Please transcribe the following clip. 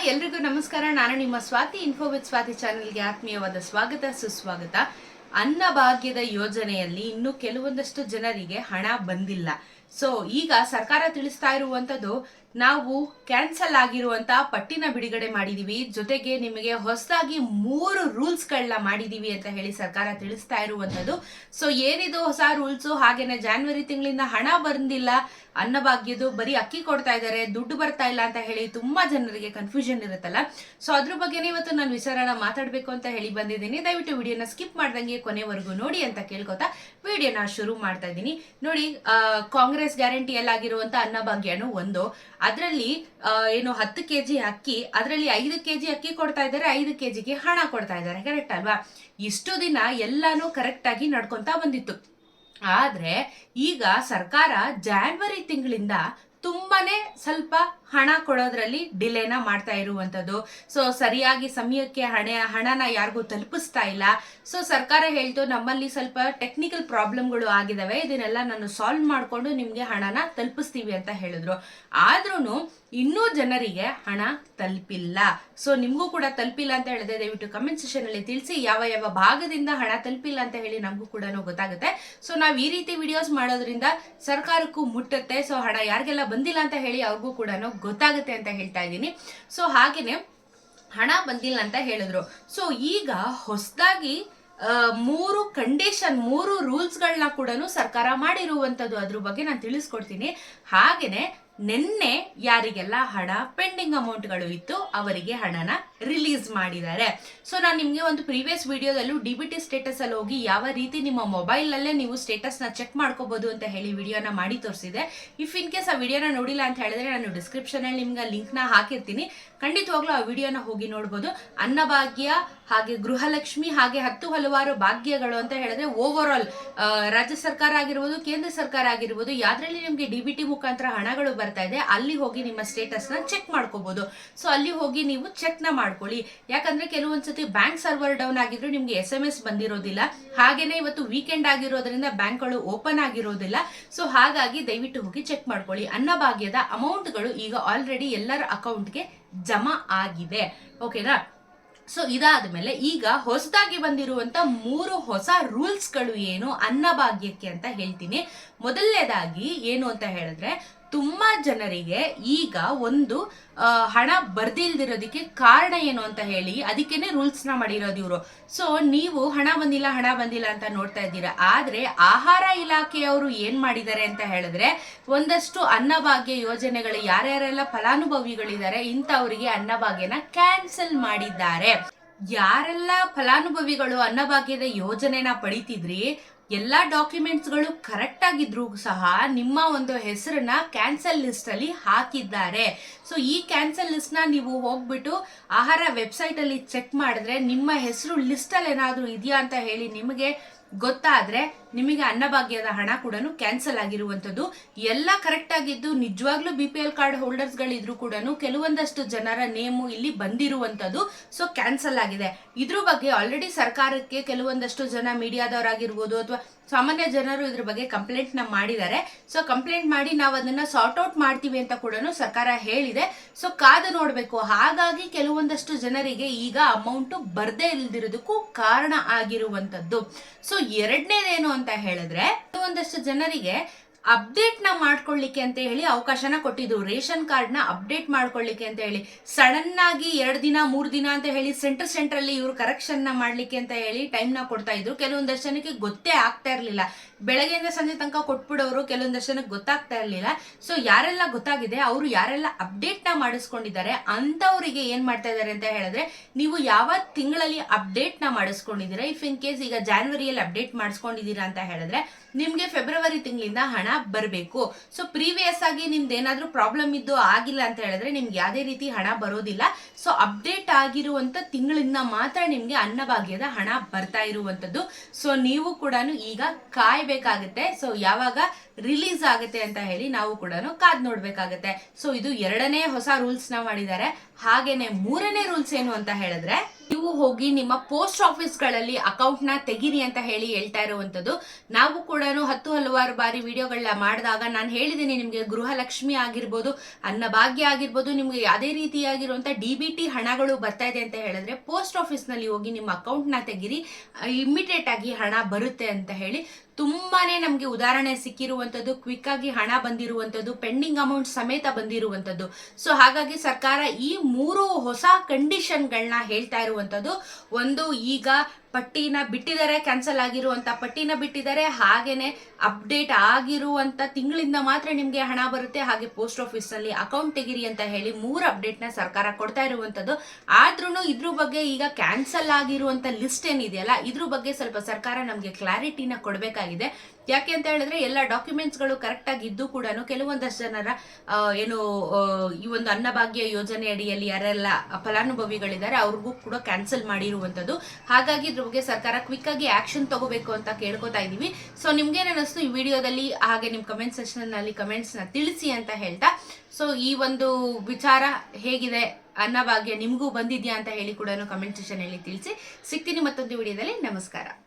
Hi ಎಲ್ರಿಗೂ ನಮಸ್ಕಾರ. ನಾನು ನಿಮ್ಮ ಸ್ವಾತಿ ಇನ್ಫೋ ವಿತ್ ಸ್ವಾತಿ ಚಾನೆಲ್ಗೆ ಆತ್ಮೀಯವಾದ ಸ್ವಾಗತ, ಸುಸ್ವಾಗತ. ಅನ್ನಭಾಗ್ಯದ ಯೋಜನೆಯಲ್ಲಿ ಇನ್ನು ಕೆಲವೊಂದಷ್ಟು ಜನರಿಗೆ ಹಣ ಬಂದಿಲ್ಲ. ಸೊ ಈಗ ಸರ್ಕಾರ ತಿಳಿಸ್ತಾ ಇರುವಂಥದ್ದು ನಾವು ಕ್ಯಾನ್ಸಲ್ ಆಗಿರುವಂತ ಪಟ್ಟಿನ ಬಿಡುಗಡೆ ಮಾಡಿದೀವಿ. ಜೊತೆಗೆ ನಿಮಗೆ ಹೊಸದಾಗಿ ಮೂರು ರೂಲ್ಸ್ ಗಳನ್ನ ಮಾಡಿದೀವಿ ಅಂತ ಹೇಳಿ ಸರ್ಕಾರ ತಿಳಿಸ್ತಾ ಇರುವಂಥದ್ದು ಸೊ ಏನಿದು ಹೊಸ ರೂಲ್ಸ್? ಹಾಗೇನೆ ಜಾನ್ವರಿ ತಿಂಗಳಿಂದ ಹಣ ಬಂದಿಲ್ಲ. ಅನ್ನಭಾಗ್ಯದು ಬರೀ ಅಕ್ಕಿ ಕೊಡ್ತಾ ಇದ್ದಾರೆ ದುಡ್ಡು ಬರ್ತಾ ಇಲ್ಲ ಅಂತ ಹೇಳಿ ತುಂಬಾ ಜನರಿಗೆ ಕನ್ಫ್ಯೂಷನ್ ಇರುತ್ತಲ್ಲ. ಸೊ ಅದ್ರ ಬಗ್ಗೆನೇ ಇವತ್ತು ನಾನು ವಿಚಾರಣೆ ಮಾತಾಡ್ಬೇಕು ಅಂತ ಹೇಳಿ ಬಂದಿದ್ದೀನಿ. ದಯವಿಟ್ಟು ವಿಡಿಯೋನ ಸ್ಕಿಪ್ ಮಾಡ್ದಂಗೆ ಕೊನೆವರೆಗೂ ನೋಡಿ ಅಂತ ಕೇಳ್ಕೊತಾ ವಿಡಿಯೋನ ಶುರು ಮಾಡ್ತಾ ಇದ್ದೀನಿ. ನೋಡಿ ಕಾಂಗ್ರೆಸ್ ಕಾಂಗ್ರೆಸ್ ಗ್ಯಾರಂಟಿಯಲ್ಲಾಗಿರುವಂತ ಅನ್ನಭಾಗ್ಯನು ಒಂದು. ಅದರಲ್ಲಿ ಏನು ಹತ್ತು ಕೆಜಿ ಅಕ್ಕಿ, ಅದರಲ್ಲಿ ಐದು ಕೆಜಿ ಅಕ್ಕಿ ಕೊಡ್ತಾ ಇದ್ದಾರೆ ಐದು ಕೆಜಿಗೆ ಹಣ ಕೊಡ್ತಾ ಇದ್ದಾರೆ ಕರೆಕ್ಟ್ ಅಲ್ವಾ? ಇಷ್ಟು ದಿನ ಎಲ್ಲಾನು ಕರೆಕ್ಟ್ ಆಗಿ ನಡ್ಕೊಂತಾ ಬಂದಿತ್ತು. ಆದ್ರೆ ಈಗ ಸರ್ಕಾರ ಜಾನ್ವರಿ ತಿಂಗಳಿಂದ ತುಂಬಾನೇ ಸ್ವಲ್ಪ ಹಣ ಕೊಡೋದ್ರಲ್ಲಿ ಡಿಲೇನ ಮಾಡ್ತಾ ಇರುವಂಥದ್ದು. ಸೊ ಸರಿಯಾಗಿ ಸಮಯಕ್ಕೆ ಹಣ, ಹಣನ ಯಾರಿಗೂ ತಲುಪಿಸ್ತಾ ಇಲ್ಲ. ಸೊ ಸರ್ಕಾರ ಹೇಳ್ತು ನಮ್ಮಲ್ಲಿ ಸ್ವಲ್ಪ ಟೆಕ್ನಿಕಲ್ ಪ್ರಾಬ್ಲಮ್ಗಳು ಆಗಿದಾವೆ. ಇದನ್ನೆಲ್ಲ ನಾನು ಸಾಲ್ವ್ ಮಾಡಿಕೊಂಡು ನಿಮಗೆ ಹಣನ ತಲುಪಿಸ್ತೀವಿ ಅಂತ ಹೇಳಿದ್ರು. ಆದ್ರೂ ಇನ್ನೂ ಜನರಿಗೆ ಹಣ ತಲುಪಿಲ್ಲ. ಸೊ ನಿಮಗೂ ಕೂಡ ತಲುಪಿಲ್ಲ ಅಂತ ಹೇಳಿದ್ರೆ ದಯವಿಟ್ಟು ಕಮೆಂಟ್ ಸೆಷನ್ ಅಲ್ಲಿ ತಿಳಿಸಿ ಯಾವ ಯಾವ ಭಾಗದಿಂದ ಹಣ ತಲುಪಿಲ್ಲ ಅಂತ ಹೇಳಿ ನಮಗೂ ಕೂಡ ಗೊತ್ತಾಗುತ್ತೆ. ಸೊ ನಾವು ಈ ರೀತಿ ವಿಡಿಯೋಸ್ ಮಾಡೋದ್ರಿಂದ ಸರ್ಕಾರಕ್ಕೂ ಮುಟ್ಟುತ್ತೆ. ಸೊ ಹಣ ಯಾರಿಗೆಲ್ಲ ಬಂದಿಲ್ಲ ಅಂತ ಹೇಳಿ ಅವ್ರಿಗೂ ಕೂಡ ಗೊತ್ತಾಗುತ್ತೆ ಅಂತ ಹೇಳ್ತಾ ಇದ್ದೀನಿ. ಸೊ ಹಾಗೇನೆ ಹಣ ಬಂದಿಲ್ಲ ಅಂತ ಹೇಳಿದ್ರು. ಸೊ ಈಗ ಹೊಸದಾಗಿ ಮೂರು ಕಂಡೀಷನ್ ಮೂರು ರೂಲ್ಸ್ಗಳನ್ನ ಕೂಡ ಸರ್ಕಾರ ಮಾಡಿರುವಂಥದ್ದು ಅದ್ರ ಬಗ್ಗೆ ನಾನು ತಿಳಿಸ್ಕೊಡ್ತೀನಿ. ಹಾಗೇನೆ ನಿನ್ನೆ ಯಾರಿಗೆಲ್ಲ ಹಣ ಪೆಂಡಿಂಗ್ ಅಮೌಂಟ್ಗಳು ಇತ್ತು, ಅವರಿಗೆ ಹಣನ ರಿಲೀಸ್ ಮಾಡಿದ್ದಾರೆ. ಸೊ ನಾನು ನಿಮಗೆ ಒಂದು ಪ್ರೀವಿಯಸ್ ವಿಡಿಯೋದಲ್ಲೂ ಡಿ ಬಿ ಟಿ ಸ್ಟೇಟಸ್ ಅಲ್ಲಿ ಹೋಗಿ ಯಾವ ರೀತಿ ನಿಮ್ಮ ಮೊಬೈಲ್ ಅಲ್ಲೇ ನೀವು ಸ್ಟೇಟಸ್ನ ಚೆಕ್ ಮಾಡ್ಕೋಬಹುದು ಅಂತ ಹೇಳಿ ವಿಡಿಯೋನ ಮಾಡಿ ತೋರಿಸಿದೆ. ಇಫ್ ಇನ್ ಕೇಸ್ ಆ ವಿಡಿಯೋನ ನೋಡಿಲ್ಲ ಅಂತ ಹೇಳಿದ್ರೆ ನಾನು ಡಿಸ್ಕ್ರಿಪ್ಷನ್ ಅಲ್ಲಿ ನಿಮ್ಗೆ ಲಿಂಕ್ನ ಹಾಕಿರ್ತೀನಿ. ಖಂಡಿತವಾಗ್ಲೂ ಆ ವಿಡಿಯೋನ ಹೋಗಿ ನೋಡ್ಬೋದು. ಅನ್ನಭಾಗ್ಯ ಹಾಗೆ ಗೃಹಲಕ್ಷ್ಮಿ ಹಾಗೆ ಹತ್ತು ಹಲವಾರು ಭಾಗ್ಯಗಳು ಅಂತ ಹೇಳಿದ್ರೆ ಓವರ್ ಆಲ್ ರಾಜ್ಯ ಸರ್ಕಾರ ಆಗಿರ್ಬೋದು, ಕೇಂದ್ರ ಸರ್ಕಾರ ಆಗಿರ್ಬೋದು, ಯಾವ್ದ್ರಲ್ಲಿ ನಿಮ್ಗೆ ಡಿ ಬಿ ಟಿ ಮುಖಾಂತರ ಹಣಗಳು ಬರ್ತಾ ಇದೆ, ಅಲ್ಲಿ ಹೋಗಿ ನಿಮ್ಮ ಸ್ಟೇಟಸ್ನ ಚೆಕ್ ಮಾಡ್ಕೋಬಹುದು ಸೊ ಅಲ್ಲಿ ಹೋಗಿ ನೀವು ಚೆಕ್ನ ಮಾಡ್ಕೊಳ್ಳಿ. ಯಾಕಂದ್ರೆ ಕೆಲವೊಂದ್ಸತಿ ಬ್ಯಾಂಕ್ ಸರ್ವರ್ ಡೌನ್ ಆಗಿದ್ರು ನಿಮ್ಗೆ ಎಸ್ ಎಂ ಎಸ್ ಬಂದಿರೋದಿಲ್ಲ. ಹಾಗೇನೆ ಇವತ್ತು ವೀಕೆಂಡ್ ಆಗಿರೋದ್ರಿಂದ ಬ್ಯಾಂಕ್ಗಳು ಓಪನ್ ಆಗಿರೋದಿಲ್ಲ. ಸೊ ಹಾಗಾಗಿ ದಯವಿಟ್ಟು ಹೋಗಿ ಚೆಕ್ ಮಾಡ್ಕೊಳ್ಳಿ. ಅನ್ನಭಾಗ್ಯದ ಅಮೌಂಟ್ಗಳು ಈಗ ಆಲ್ರೆಡಿ ಎಲ್ಲರ ಅಕೌಂಟ್ಗೆ ಜಮಾ ಆಗಿದೆ. ಓಕೆನಾ ಸೊ ಇದಾದ್ಮೇಲೆ ಈಗ ಹೊಸದಾಗಿ ಬಂದಿರುವಂತ ಮೂರು ಹೊಸ ರೂಲ್ಸ್ಗಳು ಏನು ಅನ್ನಭಾಗ್ಯಕ್ಕೆ ಅಂತ ಹೇಳ್ತೀನಿ. ಮೊದಲನೇದಾಗಿ ಏನು ಅಂತ ಹೇಳಿದ್ರೆ ತುಂಬಾ ಜನರಿಗೆ ಈಗ ಒಂದು ಹಣ ಬರ್ದಿಲ್ದಿರೋದಕ್ಕೆ ಕಾರಣ ಏನು ಅಂತ ಹೇಳಿ ಅದಕ್ಕೇನೆ ರೂಲ್ಸ್ನ ಮಾಡಿರೋದು ಇವರು. ಸೊ ನೀವು ಹಣ ಬಂದಿಲ್ಲ ಹಣ ಬಂದಿಲ್ಲ ಅಂತ ನೋಡ್ತಾ ಇದ್ದೀರಾ. ಆದ್ರೆ ಆಹಾರ ಇಲಾಖೆಯವರು ಏನ್ ಮಾಡಿದ್ದಾರೆ ಅಂತ ಹೇಳಿದ್ರೆ ಒಂದಷ್ಟು ಅನ್ನಭಾಗ್ಯ ಯೋಜನೆಗಳು ಯಾರ್ಯಾರೆಲ್ಲ ಫಲಾನುಭವಿಗಳಿದ್ದಾರೆ ಇಂಥವರಿಗೆ ಅನ್ನಭಾಗ್ಯನ ಕ್ಯಾನ್ಸಲ್ ಮಾಡಿದ್ದಾರೆ. ಯಾರೆಲ್ಲ ಫಲಾನುಭವಿಗಳು ಅನ್ನಭಾಗ್ಯದ ಯೋಜನೆನ ಪಡಿತಿದ್ರಿ ಎಲ್ಲಾ ಡಾಕ್ಯುಮೆಂಟ್ಸ್ಗಳು ಕರೆಕ್ಟ್ ಆಗಿದ್ರು ಸಹ ನಿಮ್ಮ ಒಂದು ಹೆಸರನ್ನ ಕ್ಯಾನ್ಸಲ್ ಲಿಸ್ಟ್ ಅಲ್ಲಿ ಹಾಕಿದ್ದಾರೆ. ಸೊ ಈ ಕ್ಯಾನ್ಸಲ್ ಲಿಸ್ಟ್ನ ನೀವು ಹೋಗ್ಬಿಟ್ಟು ಆಹಾರ ವೆಬ್ಸೈಟ್ ಅಲ್ಲಿ ಚೆಕ್ ಮಾಡಿದ್ರೆ ನಿಮ್ಮ ಹೆಸರು ಲಿಸ್ಟ್ ಅಲ್ಲಿ ಏನಾದ್ರು ಇದೆಯಾ ಅಂತ ಹೇಳಿ ನಿಮಗೆ ಗೊತ್ತಾದ್ರೆ ನಿಮಗೆ ಅನ್ನಭಾಗ್ಯದ ಹಣ ಕೂಡ ಕ್ಯಾನ್ಸಲ್ ಆಗಿರುವಂತದ್ದು ಎಲ್ಲ ಕರೆಕ್ಟ್ ಆಗಿದ್ದು ನಿಜವಾಗ್ಲೂ B P L card holders ಗಳಿದ್ರು ಕೂಡ ಕೆಲವೊಂದಷ್ಟು ಜನರ ನೇಮು ಇಲ್ಲಿ ಬಂದಿರುವಂತದ್ದು ಸೊ ಕ್ಯಾನ್ಸಲ್ ಆಗಿದೆ. ಇದ್ರ ಬಗ್ಗೆ ಆಲ್ರೆಡಿ ಸರ್ಕಾರಕ್ಕೆ ಕೆಲವೊಂದಷ್ಟು ಜನ ಮೀಡಿಯಾದವರಾಗಿರ್ಬೋದು ಅಥವಾ ಸಾಮಾನ್ಯ ಜನರು ಇದ್ರ ಬಗ್ಗೆ ಕಂಪ್ಲೇಂಟ್ನ ಮಾಡಿದ್ದಾರೆ. ಸೊ ಕಂಪ್ಲೇಂಟ್ ಮಾಡಿ ನಾವು ಅದನ್ನ ಸಾರ್ಟ್ ಔಟ್ ಮಾಡ್ತೀವಿ ಅಂತ ಕೂಡ ಸರ್ಕಾರ ಹೇಳಿದೆ. ಸೊ ಕಾದು ನೋಡಬೇಕು. ಹಾಗಾಗಿ ಕೆಲವೊಂದಷ್ಟು ಜನರಿಗೆ ಈಗ ಅಮೌಂಟ್ ಬರ್ದೇ ಇಲ್ದಿರೋದಕ್ಕೂ ಕಾರಣ ಆಗಿರುವಂತದ್ದು ಸೊ ಎರಡನೇದೇನು ಅಂತ ಹೇಳಿದ್ರೆ ಒಂದಷ್ಟು ಜನರಿಗೆ ಅಪ್ಡೇಟ್ನ ಮಾಡ್ಕೊಳ್ಳಿಕ್ಕೆ ಅಂತ ಹೇಳಿ ಅವಕಾಶನ ಕೊಟ್ಟಿದ್ರು ರೇಷನ್ ಕಾರ್ಡ್ನ ಅಪ್ಡೇಟ್ ಮಾಡ್ಕೊಳ್ಳಿಕ್ಕೆ ಅಂತ ಹೇಳಿ. ಸಡನ್ ಆಗಿ ಎರಡ್ ದಿನ, ಮೂರ್ ದಿನ ಅಂತ ಹೇಳಿ ಸೆಂಟರ್ ಸೆಂಟರ್ ಅಲ್ಲಿ ಇವರು ಕರೆಕ್ಷನ್ನ ಮಾಡ್ಲಿಕ್ಕೆ ಅಂತ ಹೇಳಿ ಟೈಮ್ನ ಕೊಡ್ತಾ ಇದ್ರು. ಕೆಲವೊಂದಷ್ಟು ಜನಕ್ಕೆ ಗೊತ್ತೇ ಆಗ್ತಾ ಇರ್ಲಿಲ್ಲ. ಬೆಳಗ್ಗೆಯಿಂದ ಸಂಜೆ ತನಕ ಕೊಟ್ಬಿಡೋರು ಕೆಲವೊಂದಷ್ಟು ಜನಕ್ಕೆ ಗೊತ್ತಾಗ್ತಾ ಇರ್ಲಿಲ್ಲ. ಸೊ ಯಾರೆಲ್ಲ ಗೊತ್ತಾಗಿದೆ, ಅವರು ಯಾರೆಲ್ಲ ಅಪ್ಡೇಟ್ನ ಮಾಡಿಸ್ಕೊಂಡಿದ್ದಾರೆ ಅಂತವರಿಗೆ ಏನ್ ಮಾಡ್ತಾ ಇದ್ದಾರೆ ಅಂತ ಹೇಳಿದ್ರೆ, ನೀವು ಯಾವ ತಿಂಗಳಲ್ಲಿ ಅಪ್ಡೇಟ್ನ ಮಾಡಿಸ್ಕೊಂಡಿದ್ದೀರಾ? ಇಫ್ ಇನ್ ಕೇಸ್ ಈಗ ಜಾನ್ವರಿಯಲ್ಲಿ ಅಪ್ಡೇಟ್ ಮಾಡಿಸ್ಕೊಂಡಿದ್ದೀರಾ ಅಂತ ಹೇಳಿದ್ರೆ, ನಿಮ್ಗೆ ಫೆಬ್ರವರಿ ತಿಂಗಳಿಂದ ಹಣ ಬರಬೇಕು. ಸೊ ಪ್ರೀವಿಯಸ್ ಆಗಿ ನಿಮ್ದು ಏನಾದ್ರೂ ಪ್ರಾಬ್ಲಮ್ ಇದ್ದು ಆಗಿಲ್ಲ ಅಂತ ಹೇಳಿದ್ರೆ ನಿಮ್ಗೆ ಯಾವುದೇ ರೀತಿ ಹಣ ಬರೋದಿಲ್ಲ. ಸೊ ಅಪ್ಡೇಟ್ ಆಗಿರುವಂತ ತಿಂಗಳಿಂದ ಮಾತ್ರ ನಿಮ್ಗೆ ಅನ್ನಭಾಗ್ಯದ ಹಣ ಬರ್ತಾ ಇರುವಂಥದ್ದು. ಸೊ ನೀವು ಕೂಡ ಈಗ ಕಾಯಬೇಕಾಗುತ್ತೆ. ಸೊ ಯಾವಾಗ ರಿಲೀಸ್ ಆಗುತ್ತೆ ಅಂತ ಹೇಳಿ ನಾವು ಕೂಡ ಕಾದ್ ನೋಡ್ಬೇಕಾಗತ್ತೆ. ಸೊ ಇದು ಎರಡನೇ ಹೊಸ ರೂಲ್ಸ್ನ ಮಾಡಿದ್ದಾರೆ. ಹಾಗೇನೆ ಮೂರನೇ ರೂಲ್ಸ್ ಏನು ಅಂತ ಹೇಳಿದ್ರೆ ನೀವು ಹೋಗಿ ನಿಮ್ಮ ಪೋಸ್ಟ್ ಆಫೀಸ್ಗಳಲ್ಲಿ ಅಕೌಂಟ್ನ ತೆಗಿರಿ ಅಂತ ಹೇಳಿ ಹೇಳ್ತಾ ಇರುವಂಥದ್ದು. ನಾವು ಕೂಡ ಹತ್ತು ಹಲವಾರು ಬಾರಿ ವಿಡಿಯೋಗಳನ್ನ ಮಾಡಿದಾಗ ನಾನು ಹೇಳಿದ್ದೀನಿ ನಿಮಗೆ ಗೃಹಲಕ್ಷ್ಮಿ ಆಗಿರ್ಬೋದು, ಅನ್ನಭಾಗ್ಯ ಆಗಿರ್ಬೋದು, ನಿಮಗೆ ಯಾವುದೇ ರೀತಿಯಾಗಿರುವಂಥ ಡಿ ಬಿ ಟಿ ಹಣಗಳು ಬರ್ತಾ ಇದೆ ಅಂತ ಹೇಳಿದ್ರೆ ಪೋಸ್ಟ್ ಆಫೀಸ್ನಲ್ಲಿ ಹೋಗಿ ನಿಮ್ಮ ಅಕೌಂಟ್ನ ತೆಗಿರಿ, ಇಮ್ಮಿಡಿಯೇಟ್ ಆಗಿ ಹಣ ಬರುತ್ತೆ ಅಂತ ಹೇಳಿ ತುಂಬಾನೇ ನಮಗೆ ಉದಾಹರಣೆ ಸಿಕ್ಕಿರುವಂಥದ್ದು ಕ್ವಿಕ್ ಆಗಿ ಹಣ ಬಂದಿರುವಂಥದ್ದು ಪೆಂಡಿಂಗ್ ಅಮೌಂಟ್ ಸಮೇತ ಬಂದಿರುವಂಥದ್ದು ಸೊ ಹಾಗಾಗಿ ಸರ್ಕಾರ ಈ ಮೂರು ಹೊಸ ಕಂಡೀಷನ್ಗಳನ್ನ ಹೇಳ್ತಾ ಇರುವಂಥದ್ದು ಒಂದು ಈಗ ಪಟ್ಟಿನ ಬಿಟ್ಟಿದ್ದಾರೆ ಕ್ಯಾನ್ಸಲ್ ಆಗಿರುವಂತ ಪಟ್ಟಿನ ಬಿಟ್ಟಿದ್ದಾರೆ, ಹಾಗೇನೆ ಅಪ್ಡೇಟ್ ಆಗಿರುವಂತ ತಿಂಗಳಿಂದ ಮಾತ್ರ ನಿಮಗೆ ಹಣ ಬರುತ್ತೆ. ಹಾಗೆ ಪೋಸ್ಟ್ ಆಫೀಸ್ನಲ್ಲಿ ಅಕೌಂಟ್ ತೆಗಿರಿ ಅಂತ ಹೇಳಿ ಮೂರು ಅಪ್ಡೇಟ್ನ ಸರ್ಕಾರ ಕೊಡ್ತಾ ಇರುವಂತದ್ದು. ಆದ್ರೂ ಇದ್ರ ಬಗ್ಗೆ ಈಗ ಕ್ಯಾನ್ಸಲ್ ಆಗಿರುವಂತ ಲಿಸ್ಟ್ ಏನಿದೆಯಲ್ಲ, ಇದ್ರ ಬಗ್ಗೆ ಸ್ವಲ್ಪ ಸರ್ಕಾರ ನಮಗೆ ಕ್ಲಾರಿಟಿನ ಕೊಡಬೇಕಾಗಿದೆ. ಯಾಕೆ ಅಂತ ಹೇಳಿದ್ರೆ ಎಲ್ಲ ಡಾಕ್ಯುಮೆಂಟ್ಸ್ಗಳು ಕರೆಕ್ಟಾಗಿ ಇದ್ದು ಕೂಡ ಕೆಲವೊಂದಷ್ಟು ಜನರ ಏನು ಈ ಒಂದು ಅನ್ನಭಾಗ್ಯ ಯೋಜನೆ ಅಡಿಯಲ್ಲಿ ಯಾರೆಲ್ಲ ಫಲಾನುಭವಿಗಳಿದ್ದಾರೆ ಅವ್ರಿಗೂ ಕೂಡ ಕ್ಯಾನ್ಸಲ್ ಮಾಡಿರುವಂಥದ್ದು. ಹಾಗಾಗಿ ಇದ್ರ ಬಗ್ಗೆ ಸರ್ಕಾರ ಕ್ವಿಕ್ ಆಗಿ ಆಕ್ಷನ್ ತಗೋಬೇಕು ಅಂತ ಕೇಳ್ಕೊತಾ ಇದೀವಿ ಸೊ ನಿಮ್ಗೆ ಈ ವಿಡಿಯೋದಲ್ಲಿ? ಹಾಗೆ ನಿಮ್ ಕಮೆಂಟ್ ಸೆಕ್ಷನ್ನಲ್ಲಿ ನ ತಿಳಿಸಿ ಅಂತ ಹೇಳ್ತಾ. ಸೊ, ಈ ಒಂದು ವಿಚಾರ ಹೇಗಿದೆ? ಅನ್ನಭಾಗ್ಯ ನಿಮಗೂ ಬಂದಿದ್ಯಾ ಅಂತ ಹೇಳಿ ಕೂಡ ಕಮೆಂಟ್ ಸೆಕ್ಷನ್ ಅಲ್ಲಿ ತಿಳಿಸಿ. ಸಿಗ್ತೀನಿ ಮತ್ತೊಂದು ವಿಡಿಯೋದಲ್ಲಿ. ನಮಸ್ಕಾರ.